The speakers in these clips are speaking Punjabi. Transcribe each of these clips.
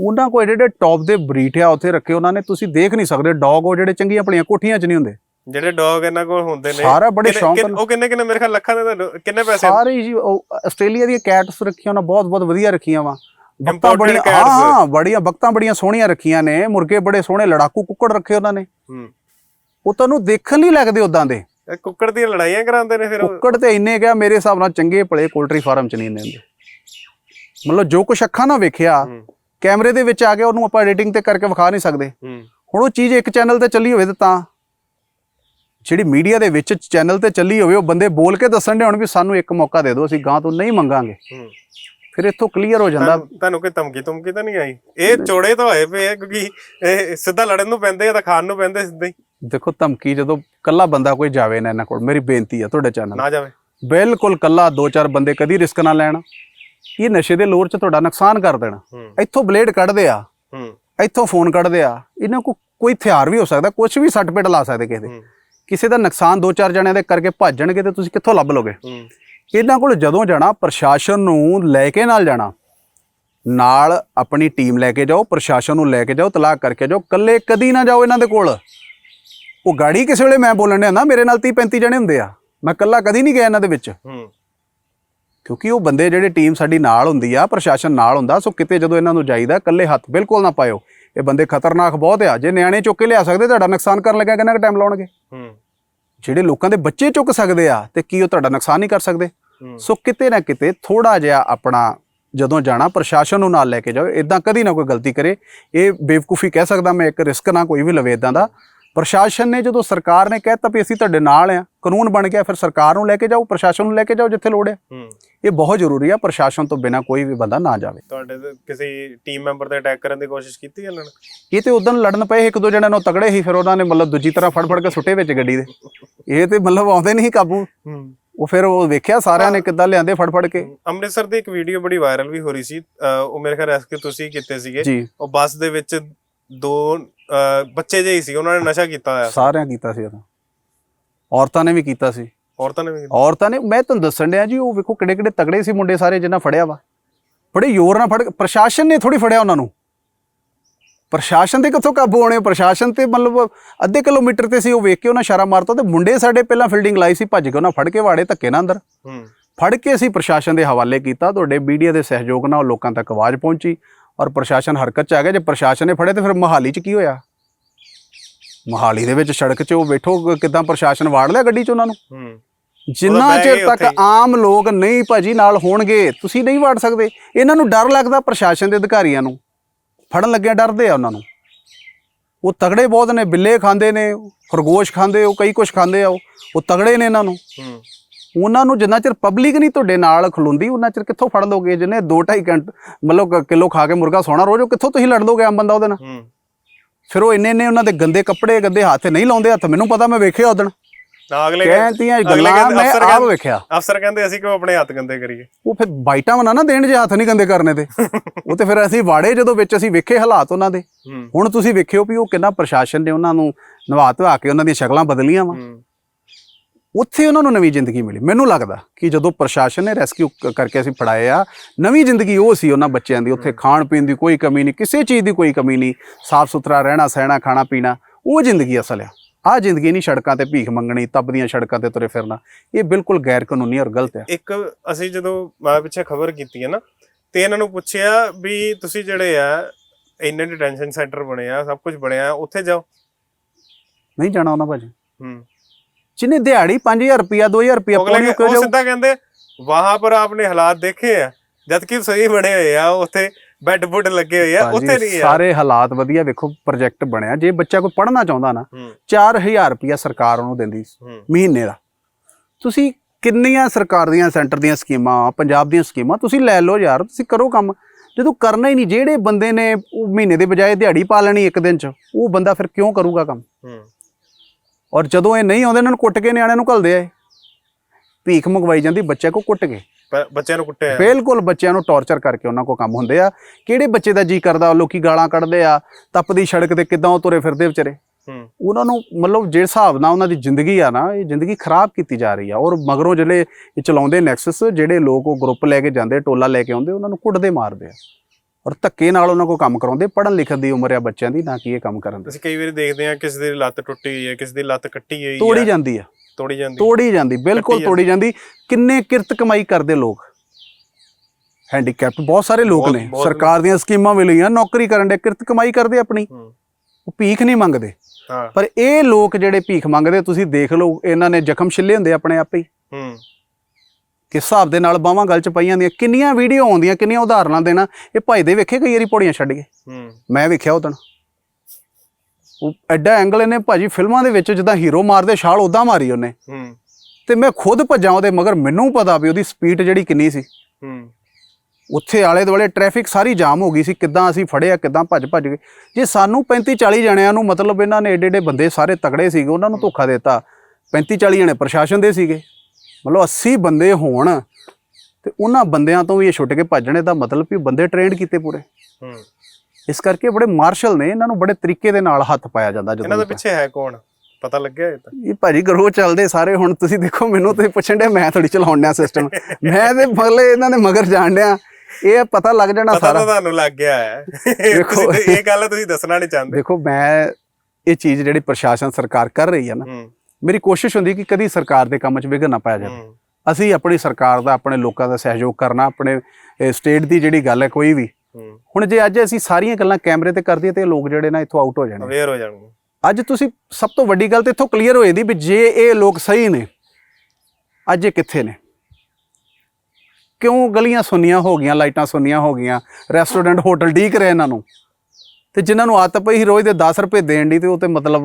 ਉਹਨਾਂ ਕੋਲ ਜਿਹੜੇ ਟੌਪ ਦੇ ਬਰੀਡ ਆ ਉੱਥੇ ਰੱਖੇ ਉਹਨਾਂ ਨੇ। ਤੁਸੀਂ ਦੇਖ ਨਹੀਂ ਸਕਦੇ ਡੌਗ ਉਹ ਜਿਹੜੇ ਚੰਗੀਆਂ ਆਪਣੀਆਂ ਕੋਠੀਆਂ 'ਚ ਨਹੀਂ ਹੁੰਦੇ। ਜਿਹੜੇ ਡੌਗ ਇਹਨਾਂ ਕੋਲ ਹੁੰਦੇ ਨੇ। ਸਾਰਾ ਬੜੇ ਸ਼ੌਂਕ ਨਾਲ ਉਹ ਕਿੰਨੇ ਕਿੰਨੇ ਮੇਰੇ ਖਿਆਲ ਲੱਖਾਂ ਦੇ ਕਿੰਨੇ ਪੈਸੇ? ਸਾਰੇ ਜੀ ਉਹ ਆਸਟ੍ਰੇਲੀਆ ਦੀਆਂ ਕੈਟਸ ਰੱਖੀਆਂ ਉਹਨਾਂ ਬਹੁਤ ਬਹੁਤ ਵਧੀਆ ਰੱਖੀਆਂ ਵਾ। ਬਕਤਾਂ ਬੜੀਆਂ। ਹਾਂ ਬੜੀਆਂ ਬਕਤਾਂ ਬੜੀਆਂ ਸੋਹਣੀਆਂ ਰੱਖੀਆਂ ਨੇ। ਮੁਰਗੇ ਬੜੇ ਸੋਹਣੇ ਲੜਾਕੂ ਕੁੱਕੜ ਰੱਖੇ ਉਹਨਾਂ ਨੇ। ਹੂੰ। ਉਹ ਤੁਹਾਨੂੰ ਦੇਖਣ ਨਹੀਂ ਲੱਗਦੇ ਉਦਾਂ ਦੇ। ਕੁੱਕੜ ਦੀਆਂ ਲੜਾਈਆਂ ਕਰਾਉਂਦੇ ਨੇ ਫਿਰ ਕੁੱਕੜ ਤੇ ਇੰਨੇ ਗਿਆ ਮੇਰੇ ਹਿਸਾਬ ਨਾਲ ਚੰਗੇ ਭਲੇ ਪੋਲਟਰੀ ਫਾਰਮ ਚ ਨਹੀਂ ਇੰਨੇ ਹੁੰਦੇ। ਮਤਲਬ ਜੋ ਕੁਛ ਅੱਖਾਂ ਨਾਲ ਵੇਖਿਆ ਕੈਮਰੇ ਦੇ ਵਿੱਚ ਆ ਕੇ ਉਹਨੂੰ ਆਪਾਂ ਐਡੀਟਿੰਗ ਤੇ ਕਰਕੇ ਵਿਖਾ ਨਹੀਂ ਸਕਦੇ। ਹੁਣ ਉਹ ਚੀਜ਼ ਇੱਕ ਚੈਨਲ ਤੇ ਚੱਲੀ ਹੋਵੇ ਤਾਂ ਜਿਹੜੀ ਮੀਡੀਆ ਦੇ ਵਿੱਚ ਚੈਨਲ ਤੇ ਚੱਲੀ ਹੋਵੇ ਉਹ ਬੰਦੇ ਬੋਲ ਕੇ ਦੱਸਣ ਦੇ ਹੁਣ ਵੀ ਸਾਨੂੰ ਇੱਕ ਮੌਕਾ ਦੇ ਦਿਓ ਅਸੀਂ ਗਾਂ ਤੋਂ ਨਹੀਂ ਮੰਗਾਂਗੇ। ਫਿਰ ਇੱਥੋਂ ਕਲੀਅਰ ਹੋ ਜਾਂਦਾ। ਤੁਹਾਨੂੰ ਕੋਈ ਧਮਕੀ ਧਮਕੀ ਤਾਂ ਨਹੀਂ ਆਈ? ਇਹ ਚੋੜੇ ਤਾਂ ਹੋਏ ਪਏ ਕਿਉਂਕਿ ਇਹ ਸਿੱਧਾ ਲੜਨ ਨੂੰ ਪੈਂਦੇ ਆ ਤਾਂ ਖਾਣ ਨੂੰ ਪੈਂਦੇ ਸਿੱਧਾ ਹੀ। ਦੇਖੋ ਧਮਕੀ ਜਦੋਂ ਕੱਲਾ ਬੰਦਾ ਕੋਈ ਜਾਵੇ ਨਾ ਇਹਨਾਂ ਕੋਲ ਮੇਰੀ ਬੇਨਤੀ ਆ ਤੁਹਾਡੇ ਚੈਨਲ ਨਾ ਜਾਵੇ। ਬਿਲਕੁਲ ਕੱਲਾ ਦੋ ਚਾਰ ਬੰਦੇ ਕਦੀ ਰਿਸਕ ਨਾ ਲੈਣ। ਇਹ ਨਸ਼ੇ ਦੇ ਲੋਰ 'ਚ ਤੁਹਾਡਾ ਨੁਕਸਾਨ ਕਰ ਦੇਣਾ। ਇੱਥੋਂ ਬਲੇਡ ਕੱਢਦੇ ਆ। ਹੂੰ। ਇੱਥੋਂ ਫੋਨ ਕੱਢਦੇ ਆ। ਇਹਨਾਂ ਕੋ ਕੋਈ ਹਥਿਆਰ ਵੀ ਹੋ ਸਕਦਾ ਕੁਝ ਵੀ ਸੱਟ ਪੇਟ ਲਾ ਸਕਦੇ ਕਿਸੇ ਦੇ। ਕਿਸੇ ਦਾ ਨੁਕਸਾਨ ਦੋ ਚਾਰ ਜਣਿਆਂ ਦੇ ਕਰਕੇ ਭੱਜਣਗੇ ਤੇ ਤੁਸੀਂ ਕਿੱਥੋਂ ਲੱਭ ਲੋਗੇ? ਹੂੰ। ਇਹਨਾਂ ਕੋਲ ਜਦੋਂ ਜਾਣਾ ਪ੍ਰਸ਼ਾਸਨ ਨੂੰ ਲੈ ਕੇ ਨਾਲ ਜਾਣਾ। ਨਾਲ ਆਪਣੀ ਟੀਮ ਲੈ ਕੇ ਜਾਓ ਪ੍ਰਸ਼ਾਸਨ ਨੂੰ ਲੈ ਕੇ ਜਾਓ ਤਲਾਕ ਕਰਕੇ ਜਾਓ। ਕੱਲੇ ਕਦੀ ਨਾ ਜਾਓ ਇਹਨਾਂ ਦੇ ਕੋਲ। ਉਹ ਗਾੜੀ ਕਿਸੇ ਵੇਲੇ ਮੈਂ ਬੋਲਣ ਡਿਆ ਨਾ ਮੇਰੇ ਨਾਲ 30 35 ਜਣੇ ਹੁੰਦੇ ਆ। ਮੈਂ ਕੱਲਾ ਕਦੀ ਨਹੀਂ ਗਿਆ ਇਹਨਾਂ ਦੇ ਵਿੱਚ। ਹੂੰ। ਕਿਉਂਕਿ ਉਹ ਬੰਦੇ ਜਿਹੜੇ ਟੀਮ ਸਾਡੀ ਨਾਲ ਹੁੰਦੀ ਆ ਪ੍ਰਸ਼ਾਸਨ ਨਾਲ ਹੁੰਦਾ ਸੋ ਕਿਤੇ ਜਦੋਂ ਇਹਨਾਂ ਨੂੰ ਜਾਈਦਾ ਕੱਲੇ ਹੱਥ ਬਿਲਕੁਲ ਨਾ ਪਾਇਓ। ਇਹ ਬੰਦੇ ਖਤਰਨਾਕ ਬਹੁਤ ਆ। ਜੇ ਨਿਆਣੇ ਚੁੱਕ ਕੇ ਲਿਆ ਸਕਦੇ ਤੁਹਾਡਾ ਨੁਕਸਾਨ ਕਰਨ ਲੱਗਾ ਕਿੰਨਾ ਕੁ ਟਾਈਮ ਲਾਉਣਗੇ? ਹੂੰ। ਜਿਹੜੇ ਲੋਕਾਂ ਦੇ ਬੱਚੇ ਚੁੱਕ ਸਕਦੇ ਆ ਤੇ ਕੀ ਉਹ ਤੁਹਾਡਾ ਨੁਕਸਾਨ ਨਹੀਂ ਕਰ ਸਕਦੇ? ਸੋ ਕਿਤੇ ਨਾ ਕਿਤੇ ਥੋੜਾ ਜਿਹਾ ਆਪਣਾ ਜਦੋਂ ਜਾਣਾ ਪ੍ਰਸ਼ਾਸਨ ਨੂੰ ਨਾਲ ਲੈ ਕੇ ਜਾਓ। ਇਦਾਂ ਕਦੀ ਨਾ ਕੋਈ ਗਲਤੀ ਕਰੇ। ਇਹ ਬੇਵਕੂਫੀ ਕਹਿ ਸਕਦਾ ਮੈਂ ਇੱਕ ਰਿਸਕ ਨਾ ਕੋਈ ਵੀ ਲਵੇ ਇਦਾਂ ਦਾ। ਪ੍ਰਸ਼ਾਸਨ ਨੇ ਜਦੋਂ ਸਰਕਾਰ ਨੇ ਕਹਿਤਾ ਵੀ ਅਸੀਂ ਤੁਹਾਡੇ ਨਾਲ ਆ ਕਾਨੂੰਨ ਬਣ ਗਿਆ ਫਿਰ ਸਰਕਾਰ ਨੂੰ ਲੈ ਕੇ ਜਾਓ ਪ੍ਰਸ਼ਾਸਨ ਨੂੰ ਲੈ ਕੇ ਜਾਓ ਜਿੱਥੇ ਲੋੜ ਹੈ। ਇਹ ਬਹੁਤ ਜ਼ਰੂਰੀ ਆ ਪ੍ਰਸ਼ਾਸਨ ਤੋਂ ਬਿਨਾ ਕੋਈ ਵੀ ਬੰਦਾ ਨਾ ਜਾਵੇ। ਤੁਹਾਡੇ ਤੇ ਕਿਸੇ ਟੀਮ ਮੈਂਬਰ ਤੇ ਅਟੈਕ ਕਰਨ ਦੀ ਕੋਸ਼ਿਸ਼ ਕੀਤੀ ਇਹਨਾਂ ਨੇ? ਇਹ ਤੇ ਉਦੋਂ ਲੜਨ ਪਏ ਇੱਕ ਦੋ ਜਣਿਆਂ ਨੂੰ ਤਗੜੇ ਸੀ ਫਿਰ ਉਹਨਾਂ ਨੇ ਮਤਲਬ ਦੂਜੀ ਤਰ੍ਹਾਂ ਫੜ ਫੜ ਕੇ ਸੁੱਟੇ ਵਿੱਚ ਗੱਡੀ ਦੇ। ਇਹ ਤੇ ਮਤਲਬ ਆਉਂਦੇ ਨਹੀਂ ਕਾਬੂ। ਉਹ ਫਿਰ ਉਹ ਵੇਖਿਆ ਸਾਰਿਆਂ ਨੇ ਕਿੱਦਾਂ ਲਿਆਂਦੇ ਫੜ ਫੜ ਕੇ ਅੰਮ੍ਰਿਤਸਰ ਦੀ ਇੱਕ ਵੀਡੀਓ ਬੜੀ ਵਾਇਰਲ ਵੀ ਹੋ ਰਹੀ ਸੀ। ਉਹ ਮੇਰੇ ਖਿਆਲ ਰੈਸਕਿਊ ਤੁਸੀਂ ਕੀਤੇ ਸੀਗੇ। ਉਹ ਬੱਸ ਦੇ ਵਿੱਚ ਦੋ ਬੱਚੇ ਜਿਹੇ ਹੀ ਸੀ ਉਹਨਾਂ ਨੇ ਨਸ਼ਾ ਕੀਤਾ ਹੋਇਆ। ਸਾਰਿਆਂ ਕੀਤਾ ਸੀ ਉਹਦਾ। ਔਰਤਾਂ ਨੇ ਵੀ ਕੀਤਾ ਸੀ। ਔਰਤਾਂ ਨੇ ਵੀ ਔਰਤਾਂ ਨੇ ਮੈਂ ਤੁਹਾਨੂੰ ਦੱਸਣ ਡਿਆ ਜੀ ਉਹ ਵੇਖੋ ਕਿਹੜੇ ਕਿਹੜੇ ਤਗੜੇ ਸੀ ਮੁੰਡੇ ਸਾਰੇ ਜਿਨ੍ਹਾਂ ਫੜਿਆ ਵਾ। ਬੜੇ ਜ਼ੋਰ ਨਾਲ ਫੜ ਪ੍ਰਸ਼ਾਸਨ ਨੇ ਥੋੜੀ ਫੜਿਆ ਉਹਨਾਂ ਨੂੰ। ਪ੍ਰਸ਼ਾਸਨ ਤੇ ਕਿੱਥੋਂ ਕਾਬੂ ਆਉਣੇ? ਪ੍ਰਸ਼ਾਸਨ ਤੇ ਮਤਲਬ ਅੱਧੇ ਕਿਲੋਮੀਟਰ ਤੇ ਸੀ ਉਹ ਵੇਖ ਕੇ ਉਹਨਾਂ ਇਸ਼ਾਰਾ ਮਾਰਤਾ ਤੇ ਮੁੰਡੇ ਸਾਡੇ ਪਹਿਲਾਂ ਫੀਲਡਿੰਗ ਲਾਈ ਸੀ ਭੱਜ ਕੇ ਉਹਨਾਂ ਫੜ ਕੇ ਵਾੜੇ ਧੱਕੇ ਨਾਲ ਅੰਦਰ। ਹੂੰ। ਫੜ ਕੇ ਅਸੀਂ ਪ੍ਰਸ਼ਾਸਨ ਦੇ ਹਵਾਲੇ ਕੀਤਾ ਤੁਹਾਡੇ ਮੀਡੀਆ ਦੇ ਸਹਿਯੋਗ ਨਾਲ ਉਹ ਲੋਕਾਂ ਤੱਕ ਆਵਾਜ਼ ਪਹੁੰਚੀ। ਔਰ ਪ੍ਰਸ਼ਾਸਨ ਹਰਕਤ ਚ ਆ ਗਿਆ। ਜੇ ਪ੍ਰਸ਼ਾਸਨ ਨੇ ਫੜੇ ਤੇ ਫਿਰ ਮਹਾਲੀ ਚ ਕੀ ਹੋਇਆ? ਮਹਾਲੀ ਦੇ ਵਿੱਚ ਸੜਕ 'ਚ ਉਹ ਬੈਠੋ ਕਿਦਾਂ ਪ੍ਰਸ਼ਾਸਨ ਵਾੜ ਲਿਆ ਗੱਡੀ 'ਚ ਉਹਨਾਂ ਨੂੰ? ਹੂੰ। ਜਿੰਨਾ ਚਿਰ ਤੱਕ। ਆਮ ਲੋਕ ਨਹੀਂ ਭਾਜੀ ਨਾਲ ਹੋਣਗੇ ਤੁਸੀਂ ਨਹੀਂ ਵਾੜ ਸਕਦੇ। ਇਹਨਾਂ ਨੂੰ ਡਰ ਲੱਗਦਾ ਪ੍ਰਸ਼ਾਸਨ ਦੇ ਅਧਿਕਾਰੀਆਂ ਨੂੰ। ਫੜਨ ਲੱਗਿਆ ਡਰਦੇ ਆ ਉਹਨਾਂ ਨੂੰ। ਉਹ ਤਗੜੇ ਬਹੁਤ ਨੇ ਬਿੱਲੇ ਖਾਂਦੇ ਨੇ ਖਰਗੋਸ਼ ਖਾਂਦੇ ਉਹ ਕਈ ਕੁਝ ਖਾਂਦੇ ਆ ਉਹ। ਉਹ ਤਗੜੇ ਨੇ ਇਹਨਾਂ ਨੂੰ। ਹੂੰ। ਉਹਨਾਂ ਨੂੰ ਜਿੰਨਾ ਚਿਰ ਪਬਲਿਕ ਨਹੀਂ ਤੁਹਾਡੇ ਨਾਲ ਖਲੋਂਦੀ ਉਹਨਾਂ ਚਿਰ ਕਿੱਥੋਂ ਫੜ ਲੋਗੇ ਜਿਹਨੇ 2.5 ਘੰਟ ਮਤਲਬ ਕਿਲੋ ਖਾ ਕੇ ਮੁਰਗਾ ਸੋਣਾ ਰੋਜ਼ ਕਿੱਥੋਂ ਤੁਸੀਂ ਲੜ ਲੋਗੇ ਆਮ ਬੰਦਾ ਉਹਦੇ ਨਾਲ? ਹੂੰ। ਫਿਰ ਉਹ ਇੰਨੇ ਇੰਨੇ ਉਹਨਾਂ ਦੇ ਗੰਦੇ ਕੱਪੜੇ ਗੰਦੇ ਹੱਥ ਨਹੀਂ ਲਾਉਂਦੇ ਹੱਥ। ਮੈਨੂੰ ਪਤਾ ਮੈਂ ਵੇਖਿਆ ਉਦਣ ਨਾ ਅਗਲੇ ਕਹਿੰਦੀਆਂ ਗੱਲਾਂ ਮੈਂ ਅਫਸਰ ਆਪ ਕਹਿੰਦੇ- ਵੇਖਿਆ। ਅਫਸਰ ਕਹਿੰਦੇ ਅਸੀਂ ਕਿਉਂ ਆਪਣੇ ਹੱਥ ਗੰਦੇ ਕਰੀਏ? ਉਹ ਫਿਰ ਬਾਈਟਾਂ ਬਣਾ ਨਾ ਦੇਣ ਜੇ ਹੱਥ ਨਹੀਂ ਗੰਦੇ ਕਰਨੇ ਤੇ। ਉਹ ਤੇ ਫਿਰ ਅਸੀਂ ਵਾੜੇ ਜਦੋਂ ਵਿੱਚ ਅਸੀਂ ਵੇਖੇ ਹਾਲਾਤ ਉਹਨਾਂ ਦੇ। ਹੁਣ ਤੁਸੀਂ ਵੇਖਿਓ ਵੀ ਉਹ ਕਿੰਨਾ ਪ੍ਰਸ਼ਾਸਨ ਨੇ ਉਹਨਾਂ ਨੂੰ ਨਵਾ ਧਵਾ ਕੇ ਉਹਨਾਂ ਦੀਆਂ ਸ਼ਕਲਾਂ ਬਦਲੀਆਂ ਵਾ। ਉੱਥੇ ਉਹਨਾਂ ਨੂੰ ਨਵੀਂ ਜ਼ਿੰਦਗੀ ਮਿਲੀ। ਮੈਨੂੰ ਲੱਗਦਾ ਕਿ ਜਦੋਂ ਪ੍ਰਸ਼ਾਸਨ ਨੇ ਰੈਸਕਿਊ ਕਰਕੇ ਅਸੀਂ ਫੜਾਏ ਆ ਨਵੀਂ ਜ਼ਿੰਦਗੀ ਉਹ ਸੀ ਉਹਨਾਂ ਬੱਚਿਆਂ ਦੀ। ਉੱਥੇ ਖਾਣ ਪੀਣ ਦੀ ਕੋਈ ਕਮੀ ਨਹੀਂ ਕਿਸੇ ਚੀਜ਼ ਦੀ ਕੋਈ ਕਮੀ ਨਹੀਂ ਸਾਫ਼ ਸੁਥਰਾ ਰਹਿਣਾ ਸਹਿਣਾ ਖਾਣਾ ਪੀਣਾ ਉਹ ਜ਼ਿੰਦਗੀ ਅਸਲ ਆ। ਆਹ ਜ਼ਿੰਦਗੀ ਨਹੀਂ ਸੜਕਾਂ ਤੇ ਭੀਖ ਮੰਗਣੀ ਤਪਦੀਆਂ ਸੜਕਾਂ ਤੇ ਤੁਰੇ ਫਿਰਨਾ। ਇਹ ਬਿਲਕੁਲ ਗੈਰ ਕਾਨੂੰਨੀ ਔਰ ਗਲਤ ਹੈ ਇੱਕ ਅਸੀਂ ਜਦੋਂ ਮੈਂ ਪਿੱਛੇ ਖਬਰ ਕੀਤੀ ਹੈ ਨਾ ਤੇ ਇਹਨਾਂ ਨੂੰ ਪੁੱਛਿਆ ਵੀ ਤੁਸੀਂ ਜਿਹੜੇ ਆ ਇੰਨੇ ਡਿਟੈਂਸ਼ਨ ਸੈਂਟਰ ਬਣੇ ਆ ਸਭ ਕੁਝ ਬਣਿਆ ਉੱਥੇ ਜਾਓ। ਨਹੀਂ ਜਾਣਾ ਉਹਨਾਂ ਭਾਜੀ। ਹੂੰ। ਜਿਹਨੇ ਦਿਹਾੜੀ 5000 ਰੁਪਿਆ 2000 ਰੁਪਿਆ ਪਾਉਣੀ ਉਹ ਕਿਉਂ ਸਿੱਧਾ ਕਹਿੰਦੇ ਵਹਾਂ ਪਰ ਆਪਨੇ ਹਾਲਾਤ ਦੇਖੇ ਆ ਜਦ ਕਿ ਸਹੀ ਬਣੇ ਹੋਏ ਆ ਉੱਥੇ ਬੈੱਡ ਬੁੱਡ ਲੱਗੇ ਹੋਏ ਆ ਉੱਥੇ ਨਹੀਂ ਆ। ਸਾਰੇ ਹਾਲਾਤ ਵਧੀਆ ਵੇਖੋ ਪ੍ਰੋਜੈਕਟ ਬਣਿਆ। ਜੇ ਬੱਚਾ ਕੋਈ ਪੜ੍ਹਨਾ ਚਾਹੁੰਦਾ ਨਾ ਹੂੰ। 4000 ਰੁਪਿਆ ਸਰਕਾਰ ਉਹਨੂੰ ਦਿੰਦੀ ਮਹੀਨੇ ਦਾ। ਤੁਸੀਂ ਕਿੰਨੀਆਂ ਸਰਕਾਰ ਦੀਆਂ ਸੈਂਟਰ ਦੀਆਂ ਸਕੀਮਾਂ ਪੰਜਾਬ ਦੀਆਂ ਸਕੀਮਾਂ ਤੁਸੀਂ ਲੈ ਲਓ ਯਾਰ ਤੁਸੀਂ ਕਰੋ ਕੰਮ। ਜਦੋਂ ਕਰਨਾ ਹੀ ਨਹੀਂ ਜਿਹੜੇ ਬੰਦੇ ਨੇ ਉਹ ਮਹੀਨੇ ਦੇ ਬਜਾਏ ਦਿਹਾੜੀ ਪਾ ਲੈਣੀ ਇੱਕ ਦਿਨ ਚ ਉਹ ਬੰਦਾ ਫਿਰ ਕਿਉਂ ਕਰੂਗਾ ਕੰਮ? ਹੂੰ। ਔਰ ਜਦੋਂ ਇਹ ਨਹੀਂ ਆਉਂਦੇ ਇਹਨਾਂ ਨੂੰ ਕੁੱਟ ਕੇ ਨਿਆਣਿਆਂ ਨੂੰ ਘੱਲਦੇ ਆ ਭੀਖ ਮੰਗਵਾਈ ਜਾਂਦੀ ਬੱਚੇ ਕੋ ਕੁੱਟ ਕੇ। ਬੱਚਿਆਂ ਨੂੰ ਕੁੱਟਿਆ। ਬਿਲਕੁਲ ਬੱਚਿਆਂ ਨੂੰ ਟੌਰਚਰ ਕਰਕੇ ਉਹਨਾਂ ਕੋ ਕੰਮ ਹੁੰਦੇ ਆ। ਕਿਹੜੇ ਬੱਚੇ ਦਾ ਜੀ ਕਰਦਾ ਲੋਕੀ ਗਾਲਾਂ ਕੱਢਦੇ ਆ ਤਪਦੀ ਸੜਕ ਤੇ ਕਿਦਾਂ ਉਹ ਤੁਰੇ ਫਿਰਦੇ ਵਿਚਾਰੇ। ਹੂੰ। ਉਹਨਾਂ ਨੂੰ ਮਤਲਬ ਜਿਹੜੇ ਹਿਸਾਬ ਨਾਲ ਉਹਨਾਂ ਦੀ ਜ਼ਿੰਦਗੀ ਆ ਨਾ ਇਹ ਜ਼ਿੰਦਗੀ ਖਰਾਬ ਕੀਤੀ ਜਾ ਰਹੀ ਆ। ਔਰ ਮਗਰੋਂ ਜਿਹੜੇ ਇਹ ਚਲਾਉਂਦੇ ਨੈਕਸਸ ਜਿਹੜੇ ਲੋਕ ਉਹ ਗਰੁੱਪ ਲੈ ਕੇ ਜਾਂਦੇ ਟੋਲਾ ਲੈ ਕੇ ਆਉਂਦੇ ਉਹਨਾਂ ਨੂੰ ਕੁੱਟਦੇ ਮਾਰਦੇ ਆ। ਔਰ ਧੱਕੇ ਨਾਲ ਉਹਨਾਂ ਕੋਲ ਕੰਮ ਕਰਾਉਂਦੇ ਪੜਨ ਲਿਖਣ ਦੀ ਉਮਰ ਆ ਬੱਚਿਆਂ ਦੀ ਨਾ ਕਿ ਇਹ ਕੰਮ ਕਰਨ ਦੀ। ਅਸੀਂ ਕਈ ਵਾਰੀ ਦੇਖਦੇ ਹਾਂ ਕਿਸੇ ਦੀ ਲੱਤ ਟੁੱਟੀ ਹੋਈ ਹੈ ਕਿਸੇ ਦੀ ਲੱਤ ਕੱਟੀ ਹੋਈ ਤੋੜੀ ਹੈ। ਜਾਂਦੀ ਆ। ਤੋੜੀ ਜਾਂਦੀ। ਤੋੜੀ ਜਾਂਦੀ ਬਿਲਕੁਲ ਤੋੜੀ ਜਾਂਦੀ। ਕਿੰਨੇ ਕਿਰਤ ਕਮਾਈ ਕਰਦੇ ਲੋਕ? ਹੈਂਡੀਕੈਪਟ ਬਹੁਤ ਸਾਰੇ ਲੋਕ ਨੇ। ਸਰਕਾਰ ਦੀਆਂ ਸਕੀਮਾਂ ਮਿਲੀਆਂ ਨੌਕਰੀ ਕਰਨ ਦੇ ਕਿਰਤ ਕਮਾਈ ਕਰਦੇ ਆਪਣੀ। ਉਹ ਭੀਖ ਨਹੀਂ ਮੰਗਦੇ। ਹਾਂ। ਪਰ ਇਹ ਲੋਕ ਜਿਹੜੇ ਭੀਖ ਮੰਗਦੇ ਤੁਸੀਂ ਦੇਖ ਲਓ ਇਹਨਾਂ ਨੇ ਜ਼ਖਮ ਛਿੱਲੇ ਹੁੰਦੇ ਆਪਣੇ ਆਪੇ ਹੀ। ਹੂੰ। ਕਿਸ ਹਿਸਾਬ ਦੇ ਨਾਲ ਬਾਹਾਂ ਗਲ ਚ ਪਈਆਂ ਦੀਆਂ ਕਿੰਨੀਆਂ ਵੀਡੀਓ ਆਉਂਦੀਆਂ ਕਿੰਨੀਆਂ ਉਦਾਹਰਨਾਂ ਦੇਣਾ ਇਹ ਭਾਈ ਦੇ ਵੇਖੇ ਕਈ ਵਾਰੀ ਪੌੜੀਆਂ ਛੱਡ ਗਏ ਮੈਂ ਵੇਖਿਆ ਉਦੋਂ ਉਹ ਐਡਾ ਐਂਗਲ ਇਹਨੇ ਭਾਜੀ ਫਿਲਮਾਂ ਦੇ ਵਿੱਚ ਜਿੱਦਾਂ ਹੀਰੋ ਮਾਰਦੇ ਛਾਲ ਉਦਾਂ ਮਾਰੀ ਉਹਨੇ। ਤੇ ਮੈਂ ਖੁਦ ਭੱਜਾਂ ਉਹਦੇ ਮਗਰ ਮੈਨੂੰ ਪਤਾ ਵੀ ਉਹਦੀ ਸਪੀਡ ਜਿਹੜੀ ਕਿੰਨੀ ਸੀ। ਉੱਥੇ ਆਲੇ ਦੁਆਲੇ ਟ੍ਰੈਫਿਕ ਸਾਰੀ ਜਾਮ ਹੋ ਗਈ ਸੀ ਕਿੱਦਾਂ ਅਸੀਂ ਫੜਿਆ ਕਿੱਦਾਂ ਭੱਜ ਭੱਜ ਗਏ। ਜੇ ਸਾਨੂੰ 35 40 ਜਣਿਆਂ ਨੂੰ ਮਤਲਬ ਇਹਨਾਂ ਨੇ ਏਡੇ ਏਡੇ ਬੰਦੇ ਸਾਰੇ ਤਕੜੇ ਸੀਗੇ ਉਹਨਾਂ ਨੂੰ ਧੋਖਾ ਦਿੱਤਾ। 35 40 ਜਣੇ ਪ੍ਰਸ਼ਾਸਨ ਦੇ ਸੀਗੇ। ਮਤਲਬ 80 ਬੰਦੇ ਹੋਣ ਤੇ ਉਹਨਾਂ ਬੰਦਿਆਂ ਤੋਂ ਵੀ ਇਹ ਛੁੱਟ ਕੇ ਭੱਜਣੇ ਦਾ ਮਤਲਬ ਵੀ ਬੰਦੇ ਟ੍ਰੇਨਡ ਕੀਤੇ ਪੂਰੇ। ਹੂੰ। ਇਸ ਕਰਕੇ ਬੜੇ ਮਾਰਸ਼ਲ ਨੇ ਇਹਨਾਂ ਨੂੰ ਬੜੇ ਤਰੀਕੇ ਦੇ ਨਾਲ ਹੱਥ ਪਾਇਆ ਜਾਂਦਾ ਇਹਨਾਂ ਜਦੋਂ ਦੇ ਪਿੱਛੇ ਹੈ ਕੌਣ? ਪਤਾ ਲੱਗਿਆ ਇਹ ਤਾਂ? ਇਹ ਭਾਜੀ ਗਰੋ ਚੱਲਦੇ ਸਾਰੇ ਹੁਣ ਤੁਸੀਂ ਦੇਖੋ ਮੈਨੂੰ ਤੁਸੀਂ ਪੁੱਛਣ ਦੇ ਮੈਂ ਥੋੜੀ ਚਲਾਉਣ ਡਿਆ ਸਿਸਟਮ ਮੈਂ ਤੇ ਮਗਲੇ ਇਹਨਾਂ ਦੇ ਮਗਰ ਜਾਣ ਡਿਆ। ਇਹ ਪਤਾ ਲੱਗ ਜਾਣਾ ਪਤਾ ਸਾਰਾ। ਤੁਹਾਨੂੰ ਲੱਗ ਗਿਆ ਹੈ। ਦੇਖੋ। ਇਹ ਗੱਲ ਤੁਸੀਂ ਦੱਸਣਾ ਨਹੀਂ ਚਾਹੁੰਦੇ। ਦੇਖੋ ਮੈਂ ਇਹ ਚੀਜ਼ ਜਿਹੜੀ ਪ੍ਰਸ਼ਾਸਨ ਸਰਕਾਰ ਕਰ ਰਹੀ ਹੈ ਨਾ ਮੇਰੀ ਕੋਸ਼ਿਸ਼ ਹੁੰਦੀ ਕਿ ਕਦੀ ਸਰਕਾਰ ਦੇ ਕੰਮ 'ਚ ਵਿਘਨ ਨਾ ਪਾਇਆ ਜਾਵੇ। ਅਸੀਂ ਆਪਣੀ ਸਰਕਾਰ ਦਾ ਆਪਣੇ ਲੋਕਾਂ ਦਾ ਸਹਿਯੋਗ ਕਰਨਾ ਆਪਣੇ ਸਟੇਟ ਦੀ ਜਿਹੜੀ ਗੱਲ ਹੈ ਕੋਈ ਵੀ। ਹੁਣ ਜੇ ਅੱਜ ਅਸੀਂ ਸਾਰੀਆਂ ਗੱਲਾਂ ਕੈਮਰੇ ਤੇ ਕਰ ਦਈਏ ਤੇ ਲੋਕ ਜਿਹੜੇ ਨਾ ਇੱਥੋਂ ਆਊਟ ਹੋ ਜਾਣਗੇ। ਅਵੇਅਰ ਹੋ ਜਾਣਗੇ। ਅੱਜ ਤੁਸੀਂ ਸਭ ਤੋਂ ਵੱਡੀ ਗੱਲ ਤੇ ਇੱਥੋਂ ਕਲੀਅਰ ਹੋਏ ਦੀ ਵੀ ਜੇ ਇਹ ਲੋਕ ਸਹੀ ਨੇ ਅੱਜ ਇਹ ਕਿੱਥੇ ਨੇ? ਕਿਉਂ ਗਲੀਆਂ ਸੁੰਨੀਆਂ ਹੋ ਗਈਆਂ ਲਾਈਟਾਂ ਸੁੰਨੀਆਂ ਹੋ ਗਈਆਂ ਰੈਸਟੋਰੈਂਟ ਹੋਟਲ ਢੀਕ ਰਹੇ ਇਹਨਾਂ ਨੂੰ? ਤੇ ਜਿਨ੍ਹਾਂ ਨੂੰ ਆਦਤ ਪਈ ਸੀ ਰੋਜ਼ ਦੇ 10 ਰੁਪਏ ਦੇਣ ਦੀ ਤੇ ਉਹ ਤੇ ਮਤਲਬ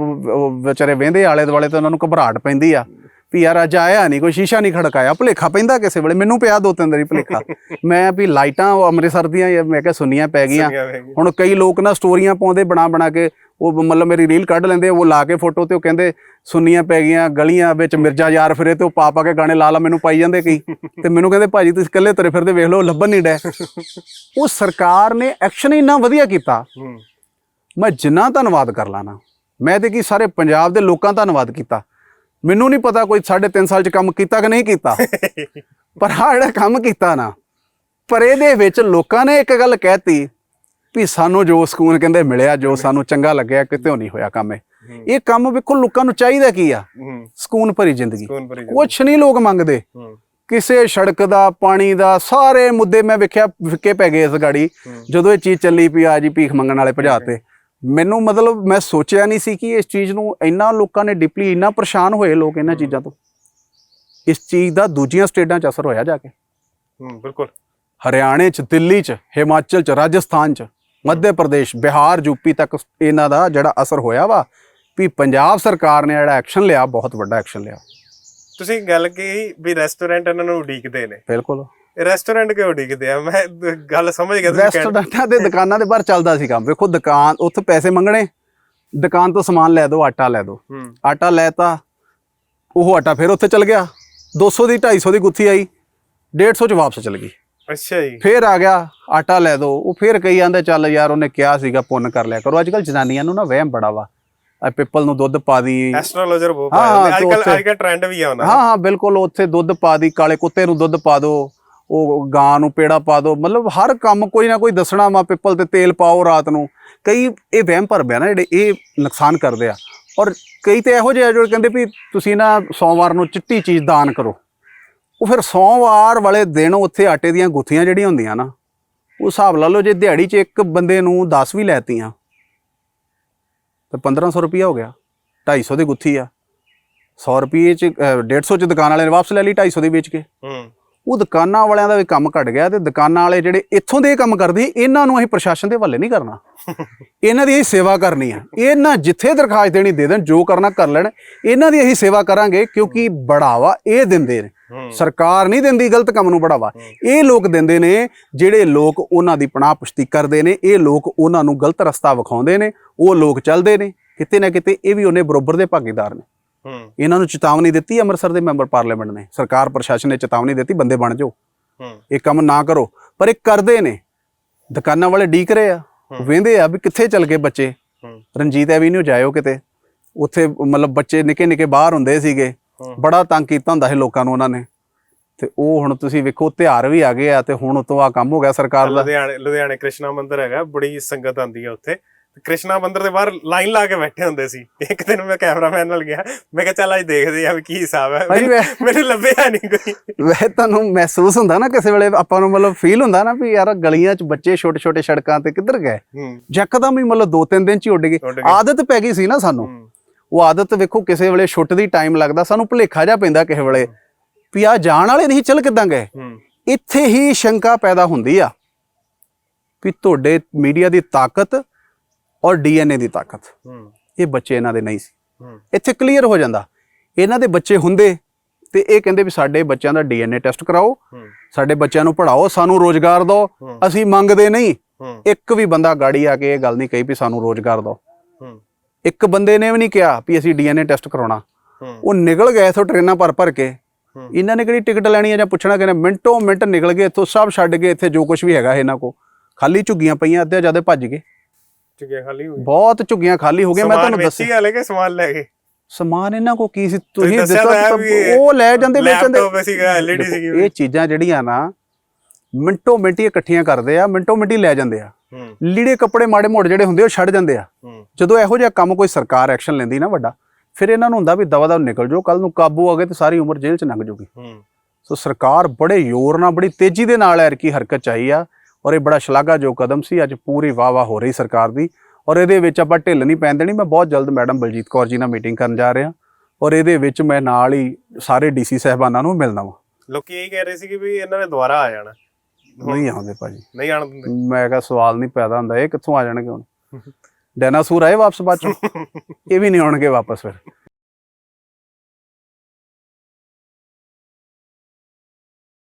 ਵਿਚਾਰੇ ਵਹਿੰਦੇ ਆਲੇ ਦੁਆਲੇ ਤੇ ਉਹਨਾਂ ਨੂੰ ਘਬਰਾਹਟ ਪੈਂਦੀ ਆ ਵੀ ਯਾਰ ਅੱਜ ਆਇਆ ਨਹੀਂ ਕੋਈ ਸ਼ੀਸ਼ਾ ਨਹੀਂ ਖੜਕਾਇਆ ਭੁਲੇਖਾ ਪੈਂਦਾ ਕਿਸੇ ਵੇਲੇ ਮੈਨੂੰ ਪਿਆ ਦੋ ਤਿੰਨ ਵਾਰੀ ਭੁਲੇਖਾ। ਮੈਂ ਵੀ ਲਾਈਟਾਂ ਉਹ ਅੰਮ੍ਰਿਤਸਰ ਦੀਆਂ ਇਹ ਮੈਂ ਕਿਹਾ ਸੁੰਨੀਆਂ ਪੈ ਗਈਆਂ। ਹੁਣ ਕਈ ਲੋਕ ਨਾ ਸਟੋਰੀਆਂ ਪਾਉਂਦੇ ਬਣਾ ਬਣਾ ਕੇ ਉਹ ਮਤਲਬ ਮੇਰੀ ਰੀਲ ਕੱਢ ਲੈਂਦੇ ਉਹ ਲਾ ਕੇ ਫੋਟੋ ਤੇ ਉਹ ਕਹਿੰਦੇ ਸੁੰਨੀਆਂ ਪੈ ਗਈਆਂ ਗਲੀਆਂ ਵਿੱਚ ਮਿਰਜ਼ਾ ਯਾਰ ਫਿਰੇ ਤੇ ਉਹ ਪਾ ਪਾ ਕੇ ਗਾਣੇ ਲਾ ਲਾ ਮੈਨੂੰ ਪਾਈ ਜਾਂਦੇ ਕਈ। ਤੇ ਮੈਨੂੰ ਕਹਿੰਦੇ ਭਾਜੀ ਤੁਸੀਂ ਇਕੱਲੇ ਤੁਰੇ ਫਿਰਦੇ ਵੇਖ ਲਓ ਲੱਭਣ ਨਹੀਂ ਡੈ ਉਹ ਸਰਕਾਰ ਨੇ ਐਕਸ਼ਨ ਇੰਨਾ ਵਧੀਆ ਕੀਤਾ। ਮੈਂ ਜਿੰਨਾ ਧੰਨਵਾਦ ਕਰ ਲਾਣਾ ਮੈਂ ਤੇ ਕੀ ਸਾਰੇ ਪੰਜਾਬ ਦੇ ਲੋਕਾਂ ਦਾ ਧੰਨਵਾਦ ਕੀਤਾ। ਮੈਨੂੰ ਨਹੀਂ ਪਤਾ ਕੋਈ 3.5 ਸਾਲ ਚ ਕੰਮ ਕੀਤਾ ਕਿ ਨਹੀਂ ਕੀਤਾ। ਪਰ ਆਹ ਜਿਹੜਾ ਕੰਮ ਕੀਤਾ ਨਾ ਪਰ ਇਹਦੇ ਵਿੱਚ ਲੋਕਾਂ ਨੇ ਇੱਕ ਗੱਲ ਕਹਿਤੀ ਵੀ ਸਾਨੂੰ ਜੋ ਸਕੂਨ ਕਹਿੰਦੇ ਮਿਲਿਆ ਜੋ ਸਾਨੂੰ ਚੰਗਾ ਲੱਗਿਆ ਕਿਤੇ ਨਹੀਂ ਹੋਇਆ ਕੰਮ ਇਹ। ਇਹ ਕੰਮ ਵੇਖੋ ਲੋਕਾਂ ਨੂੰ ਚਾਹੀਦਾ ਕੀ ਆ? ਸਕੂਨ ਭਰੀ ਜ਼ਿੰਦਗੀ? ਕੁਛ ਨਹੀਂ ਲੋਕ ਮੰਗਦੇ। ਕਿਸੇ ਸੜਕ ਦਾ ਪਾਣੀ ਦਾ ਸਾਰੇ ਮੁੱਦੇ ਮੈਂ ਵੇਖਿਆ ਫਿੱਕੇ ਪੈ ਗਏ ਇਸ ਗਾੜੀ। ਜਦੋਂ ਇਹ ਚੀਜ਼ ਚੱਲੀ ਪਈ ਆ ਜੀ ਭੀਖ ਮੰਗਣ ਵਾਲੇ ਭਜਾਤੇ ਮੈਨੂੰ ਮਤਲਬ ਮੈਂ ਸੋਚਿਆ ਨਹੀਂ ਸੀ ਕਿ ਇਸ ਚੀਜ਼ ਨੂੰ ਇੰਨਾ ਲੋਕਾਂ ਨੇ ਡੀਪਲੀ ਇੰਨਾ ਪਰੇਸ਼ਾਨ ਹੋਏ ਲੋਕ ਇਹਨਾਂ ਚੀਜ਼ਾਂ ਤੋਂ। ਇਸ ਚੀਜ਼ ਦਾ ਦੂਜੀਆਂ ਸਟੇਟਾਂ 'ਚ ਅਸਰ ਹੋਇਆ ਜਾ ਕੇ। ਹੂੰ ਬਿਲਕੁਲ। ਹਰਿਆਣੇ 'ਚ ਦਿੱਲੀ 'ਚ ਹਿਮਾਚਲ 'ਚ ਰਾਜਸਥਾਨ 'ਚ ਮੱਧ ਪ੍ਰਦੇਸ਼ ਬਿਹਾਰ ਯੂਪੀ ਤੱਕ ਇਹਨਾਂ ਦਾ ਜਿਹੜਾ ਅਸਰ ਹੋਇਆ ਵਾ ਵੀ ਪੰਜਾਬ ਸਰਕਾਰ ਨੇ ਜਿਹੜਾ ਐਕਸ਼ਨ ਲਿਆ ਬਹੁਤ ਵੱਡਾ ਐਕਸ਼ਨ ਲਿਆ। ਤੁਸੀਂ ਗੱਲ ਕਹੀ ਵੀ ਰੈਸਟੋਰੈਂਟ ਇਹਨਾਂ ਨੂੰ ਉਡੀਕਦੇ ਨੇ। ਬਿਲਕੁਲ। ਰੈਸਟੋਰੈਂਟ ਕਿਉਂ ਉਡੀਕਦੇ ਆ? ਮੈਂ ਗੱਲ ਸਮਝ ਗਿਆ ਰੈਸਟੋਰੈਂਟਾਂ ਦੇ ਦੁਕਾਨਾਂ ਦੇ ਬਾਹਰ ਚੱਲਦਾ ਸੀ ਕੰਮ। ਵੇਖੋ ਦੁਕਾਨ ਉੱਥੇ ਪੈਸੇ ਮੰਗਣੇ ਦੁਕਾਨ ਤੋਂ ਸਮਾਨ ਲੈ ਦਿਓ ਆਟਾ ਲੈ ਦਿਓ। ਆਟਾ ਲੈਤਾ ਉਹ ਆਟਾ ਫਿਰ ਉੱਥੇ ਚਲ ਗਿਆ। 200 ਦੀ 250 ਦੀ ਗੁੱਥੀ ਆਈ 150 ਚ ਵਾਪਸ ਚਲ ਗਈ। ਅੱਛਾ ਜੀ। ਫੇਰ ਆ ਗਿਆ ਆਟਾ ਲੈ ਦੋ ਉਹ ਫੇਰ ਕਈ ਆਂਦੇ ਚੱਲ ਯਾਰ ਉਹਨੇ ਕਿਹਾ ਸੀਗਾ ਪੁੰਨ ਕਰ ਲਿਆ ਕਰੋ। ਅੱਜ ਕੱਲ ਜਨਾਨੀਆਂ ਨੂੰ ਨਾ ਵਹਿਮ ਬੜਾ ਵਾ। ਆ ਪਿੱਪਲ ਨੂੰ ਦੁੱਧ ਪਾ ਦੀ। ਐਸਟ੍ਰੋਲੋਜਰ ਬਹੁਤ ਅੱਜ ਕੱਲ ਅੱਜ ਕੱਲ ਟ੍ਰੈਂਡ ਵੀ ਆ ਉਹਨਾਂ ਹਾਂ ਹਾਂ ਬਿਲਕੁਲ ਉੱਥੇ ਦੁੱਧ ਪਾ ਦੀ ਕਾਲੇ ਕੁੱਤੇ ਨੂੰ ਦੁੱਧ ਪਾ ਦੋ ਉਹ ਗਾਂ ਨੂੰ ਪੇੜਾ ਪਾ ਦੋ ਮਤਲਬ ਹਰ ਕੰਮ ਕੋਈ ਨਾ ਕੋਈ ਦੱਸਣਾ ਵਾ ਪਿੱਪਲ ਤੇ ਤੇਲ ਪਾਓ ਰਾਤ ਨੂੰ। ਕਈ ਇਹ ਵਹਿਮ ਭਰਮ ਆ ਨਾ ਜਿਹੜੇ ਇਹ ਨੁਕਸਾਨ ਕਰਦੇ ਆ। ਔਰ ਕਈ ਤੇ ਇਹੋ ਜਿਹੇ ਆ ਜੋ ਕਹਿੰਦੇ ਵੀ ਤੁਸੀਂ ਨਾ ਸੋਮਵਾਰ ਨੂੰ ਚਿੱਟੀ ਚੀਜ਼ ਦਾਨ ਕਰੋ। ਉਹ ਫਿਰ ਸੋਮਵਾਰ ਵਾਲੇ ਦਿਨ ਉੱਥੇ ਆਟੇ ਦੀਆਂ ਗੁੱਥੀਆਂ ਜਿਹੜੀਆਂ ਹੁੰਦੀਆਂ ਨਾ ਉਹ ਹਿਸਾਬ ਲਾ ਲਓ ਜੇ ਦਿਹਾੜੀ 'ਚ ਇੱਕ ਬੰਦੇ ਨੂੰ 10 ਵੀ ਲੈਤੀਆਂ ਤਾਂ 1500 ਰੁਪਇਆ ਹੋ ਗਿਆ। 250 ਦੀ ਗੁੱਥੀ ਆ। 100 ਰੁਪਏ ਚ ਅਹ, 150 ਚ ਦੁਕਾਨ ਵਾਲੇ ਨੇ ਵਾਪਸ ਲੈ ਲਈ 250 ਦੀ ਵੇਚ ਕੇ। ਹੂੰ। ਉਹ ਦੁਕਾਨਾਂ ਵਾਲਿਆਂ ਦਾ ਵੀ ਕੰਮ ਘਟ ਗਿਆ ਤੇ ਦੁਕਾਨਾਂ ਵਾਲੇ ਜਿਹੜੇ ਇੱਥੋਂ ਦੇ ਕੰਮ ਕਰਦੇ ਇਹਨਾਂ ਨੂੰ ਅਸੀਂ ਪ੍ਰਸ਼ਾਸਨ ਦੇ ਹਵਾਲੇ ਨਹੀਂ ਕਰਨਾ। ਇਹਨਾਂ ਦੀ ਅਸੀਂ ਸੇਵਾ ਕਰਨੀ ਆ। ਇਹਨਾਂ ਜਿੱਥੇ ਦਰਖਾਸਤ ਦੇਣੀ ਦੇ ਦੇਣ ਜੋ ਕਰਨਾ ਕਰ ਲੈਣ। ਇਹਨਾਂ ਦੀ ਅਸੀਂ ਸੇਵਾ ਕਰਾਂਗੇ ਕਿਉਂਕਿ ਬੜਾਵਾ ਇਹ ਦਿੰਦੇ ਨੇ। ਸਰਕਾਰ ਨਹੀਂ ਦਿੰਦੀ ਗਲਤ ਕੰਮ ਨੂੰ ਬੜਾਵਾ। ਇਹ ਲੋਕ ਦਿੰਦੇ ਨੇ ਜਿਹੜੇ ਲੋਕ ਉਹਨਾਂ ਦੀ ਪਨਾਹ ਪੁਸ਼ਤੀ ਕਰਦੇ ਨੇ ਇਹ ਲੋਕ ਉਹਨਾਂ ਨੂੰ ਗਲਤ ਰਸਤਾ ਵਿਖਾਉਂਦੇ ਨੇ ਉਹ ਲੋਕ ਚੱਲਦੇ ਨੇ। ਕਿਤੇ ਨਾ ਕਿਤੇ ਇਹ ਵੀ ਉਹਨੇ ਬਰੋਬਰ ਦੇ ਭਾਗੀਦਾਰ ਨੇ। ਇਹਨਾਂ ਨੂੰ ਚੇਤਾਵਨੀ ਦਿੱਤੀ ਅੰਮ੍ਰਿਤਸਰ ਦੇ ਮੈਂਬਰ ਪਾਰਲੀਮੈਂਟ ਨੇ? ਸਰਕਾਰ ਪ੍ਰਸ਼ਾਸਨ ਨੇ ਚੇਤਾਵਨੀ ਦਿੱਤੀ ਬੰਦੇ ਬਣ ਜਾਓ। ਇਹ ਕੰਮ ਨਾ ਕਰੋ। ਪਰ ਇਹ ਕਰਦੇ ਨੇ। ਦੁਕਾਨਾਂ ਵਾਲੇ ਡੀਕ ਰਹੇ ਆ। ਵੇਂਦੇ ਆ ਵੀ ਕਿੱਥੇ ਚਲ ਗਏ ਬੱਚੇ? ਰਣਜੀਤ ਐਵੀਨਿਊ ਜਾਇਓ ਕਿਤੇ। ਉੱਥੇ ਮਤਲਬ ਬੱਚੇ ਨਿੱਕੇ ਨਿੱਕੇ ਬਾਹਰ ਹੁੰਦੇ ਸੀਗੇ। ਬੜਾ ਤੰਗ ਕੀਤਾ ਹੁੰਦਾ ਸੀ ਲੋਕਾਂ ਨੂੰ ਉਹਨਾਂ ਨੇ। ਤੇ ਉਹ ਹੁਣ ਤੁਸੀਂ ਵੇਖੋ ਤਿਉਹਾਰ ਵੀ ਆ ਗਏ ਆ ਤੇ ਹੁਣ ਉਤੋਂ ਆ ਕੰਮ ਹੋ ਗਿਆ ਸਰਕਾਰ ਦਾ। ਲੁਧਿਆਣੇ ਲੁਧਿਆਣੇ ਕ੍ਰਿਸ਼ਨਾ ਮੰਦਿਰ ਹੈਗਾ ਬੜੀ ਸੰਗਤ ਆਂਦੀ ਹੈ ਉੱਥੇ। ਕ੍ਰਿਸ਼ਨਾ ਮੰਦਿਰ ਦੇ ਬਾਹਰ ਲਾਈਨ ਲਾ ਕੇ ਬੈਠੇ ਹੁੰਦੇ ਸੀ। ਇੱਕ ਦਿਨ ਮੈਂ ਕੈਮਰਾਮੈਨ ਨਾਲ ਗਿਆ। ਮੈਂ ਕਿਹਾ ਚੱਲ ਅੱਜ ਦੇਖਦੇ ਆ ਵੀ ਕੀ ਹਿਸਾਬ ਹੈ। ਭਾਈ ਮੈਨੂੰ- ਮੈਨੂੰ ਲੱਭਿਆ ਨਹੀਂ ਕੋਈ। ਵੈਸੇ ਤੁਹਾਨੂੰ ਮਹਿਸੂਸ ਹੁੰਦਾ ਨਾ ਕਿਸੇ ਵੇਲੇ ਆਪਾਂ ਨੂੰ ਮਤਲਬ ਫੀਲ ਹੁੰਦਾ ਨਾ ਵੀ ਯਾਰ ਗਲੀਆਂ 'ਚ ਬੱਚੇ ਛੋਟੇ ਛੋਟੇ ਸੜਕਾਂ ਤੇ ਕਿੱਧਰ ਗਏ? ਹੂੰ। ਜੱਕਦਮ ਹੀ ਮਤਲਬ ਦੋ ਤਿੰਨ ਦਿਨ 'ਚ ਹੀ ਉੱਡ ਗਏ। ਉੱਡ ਗਏ। ਆਦਤ ਪੈ ਗਈ ਸੀ ਨਾ ਸਾਨੂੰ। ਹੂੰ, ਉਹ ਆਦਤ ਵੇਖੋ ਕਿਸੇ ਵੇਲੇ ਛੁੱਟਦੀ ਟਾਈਮ ਲੱਗਦਾ ਸਾਨੂੰ ਭੁਲੇਖਾ ਜਾ ਪੈਂਦਾ ਕਿਸੇ ਵੇਲੇ ਵੀ ਆ ਜਾਣ ਵਾਲੇ ਨਹੀਂ ਚੱਲ ਕਿੱਦਾਂ ਗਏ? ਹੂੰ। ਇੱਥੇ ਹੀ ਸ਼ੰਕਾ ਪੈਦਾ ਹੁੰਦੀ ਆ ਵੀ ਤੁਹਾਡੇ ਮੀਡੀਆ ਦੀ ਤਾਕਤ ਔਰ ਡੀਐਨਏ ਦੀ ਤਾਕਤ। ਹੂੰ। ਇਹ ਬੱਚੇ ਇਹਨਾਂ ਦੇ ਨਹੀਂ ਸੀ। ਹੂੰ। ਇੱਥੇ ਕਲੀਅਰ ਹੋ ਜਾਂਦਾ। ਇਹਨਾਂ ਦੇ ਬੱਚੇ ਹੁੰਦੇ ਤੇ ਇਹ ਕਹਿੰਦੇ ਵੀ ਸਾਡੇ ਬੱਚਿਆਂ ਦਾ ਡੀਐਨਏ ਟੈਸਟ ਕਰਾਓ ਹੂੰ। ਸਾਡੇ ਬੱਚਿਆਂ ਨੂੰ ਪੜਾਓ ਸਾਨੂੰ ਰੋਜ਼ਗਾਰ ਦਿਓ ਹੂੰ। ਅਸੀਂ ਮੰਗਦੇ ਨਹੀਂ। ਹੂੰ। ਇੱਕ ਵੀ ਬੰਦਾ ਗਾੜੀ ਆ ਕੇ ਇਹ ਗੱਲ ਨਹੀਂ ਕਹੀ ਵੀ ਸਾਨੂੰ ਰੋਜ਼ਗਾਰ ਦਿਓ। ਹੂੰ। ਇੱਕ ਬੰਦੇ ਨੇ ਵੀ ਨਹੀਂ ਕਿਹਾ ਵੀ ਅਸੀਂ ਡੀਐਨਏ ਟੈਸਟ ਕਰਾਉਣਾ। ਹੂੰ। ਉਹ ਨਿਕਲ ਗਏ ਇਥੋਂ ਟ੍ਰੇਨਾਂ ਭਰ ਭਰ ਕੇ। ਹੂੰ। ਇਹਨਾਂ ਨੇ ਕਿਹੜੀ ਟਿਕਟ ਲੈਣੀ ਆ ਜਾਂ ਪੁੱਛਣਾ ਕਿ ਮਿੰਟੋ ਮਿੰਟ ਨਿਕਲ ਗਏ ਇੱਥੋਂ ਸਭ ਛੱਡ ਕੇ ਇੱਥੇ ਜੋ ਕੁਝ ਵੀ ਹੈਗਾ ਇਹਨਾਂ ਕੋ ਖਾਲੀ ਝੁੱਗੀਆਂ ਪਈਆਂ ਅੱਧੇ ਜਿਆਦੇ ਭੱਜ ਗਏ। ਚੁੱਕਿਆ ਖਾਲੀ ਹੋ ਗਈ ਬਹੁਤ ਝੁੱਗੀਆਂ ਖਾਲੀ ਹੋ ਗਈਆਂ ਮੈਂ ਤੁਹਾਨੂੰ ਦੱਸਿਆ। ਦੱਸੀ ਲੈ ਕੇ ਸਮਾਨ ਲੈ ਗਏ? ਸਮਾਨ ਇਹਨਾਂ ਕੋ ਕੀ ਸੀ? ਤੁਸੀਂ ਦੱਸੋ ਉਹ ਲੈ ਜਾਂਦੇ ਵੇਚਦੇ ਲੈਪਟਾਪ ਸੀਗਾ ਐਲਈਡੀ ਸੀਗੀ ਇਹ ਚੀਜ਼ਾਂ ਜਿਹੜੀਆਂ ਨਾ ਮਿੰਟੋ ਮਿੰਟ ਇਕੱਠੀਆਂ ਕਰਦੇ ਆ ਮਿੰਟੋ ਮਿੰਟ ਲੈ ਜਾਂਦੇ ਆ। ਲੀੜੇ ਕੱਪੜੇ ਮਾੜੇ ਮੋੜ ਜਿਹੜੇ ਹੁੰਦੇ ਉਹ ਛੱਡ ਜਾਂਦੇ ਆ। ਜਦੋਂ ਇਹੋ ਜਿਹਾ ਕੰਮ ਕੋਈ ਸਰਕਾਰ ਐਕਸ਼ਨ ਲੈਂਦੀ ਨਾ ਵੱਡਾ ਫਿਰ ਇਹਨਾਂ ਨੂੰ ਹੁੰਦਾ ਵੀ ਦਵਾ ਦਵ ਨਿਕਲ ਜਾਓ ਕੱਲ ਨੂੰ ਕਾਬੂ ਆ ਗਏ ਤੇ ਸਾਰੀ ਉਮਰ ਜੇਲ੍ਹ 'ਚ ਲੰਘ ਜਾਊਗੀ ਸੋ ਸਰਕਾਰ ਬੜੇ ਜ਼ੋਰ ਨਾਲ ਬੜੀ ਤੇਜ਼ੀ ਦੇ ਨਾਲ ਐਰ ਕੀ ਹਰਕਤ ਚਾਹੀ ਆ। ਔਰ ਇਹ ਬੜਾ ਸ਼ਲਾਘਾਯੋਗ ਕਦਮ ਸੀ। ਅੱਜ ਪੂਰੀ ਵਾਹ ਹੋ ਰਹੀ ਸਰਕਾਰ ਦੀ ਔਰ ਇਹਦੇ ਵਿੱਚ ਆਪਾਂ ਢਿੱਲ ਨਹੀਂ ਪੈਣ ਦੇਣੀ। ਮੈਂ ਬਹੁਤ ਜਲਦ ਮੈਡਮ ਬਲਜੀਤ ਕੌਰ ਜੀ ਨਾਲ ਮੀਟਿੰਗ ਕਰਨ ਜਾ ਰਿਹਾ ਔਰ ਇਹਦੇ ਵਿੱਚ ਮੈਂ ਨਾਲ ਹੀ ਸਾਰੇ ਡੀਸੀ ਸਹਿਬਾਨਾਂ ਨੂੰ ਮਿਲਣਾ ਵਾ। ਲੋਕੀ ਇਹ ਕਹਿ ਰਹੇ ਸੀ ਕਿ ਵੀ ਇਹਨਾਂ ਨੇ ਦੁਬਾਰਾ ਆ ਜਾਣਾ। ਨਹੀਂ ਆਉਂਦੇ ਭਾਜੀ। ਨਹੀਂ ਆਣ ਦਿੰਦੇ। ਮੈਂ ਕਿਹਾ ਸਵਾਲ ਨਹੀਂ ਪੈਦਾ ਹੁੰਦਾ। ਇਹ ਕਿੱਥੋਂ ਆ ਜਾਣਗੇ ਹੁਣ? ਡਾਇਨਾਸੌਰ ਆਏ ਵਾਪਸ ਬਾਅਦ ਚੋਂ? ਇਹ ਵੀ ਨਹੀਂ ਆਉਣਗੇ ਵਾਪਸ ਫਿਰ।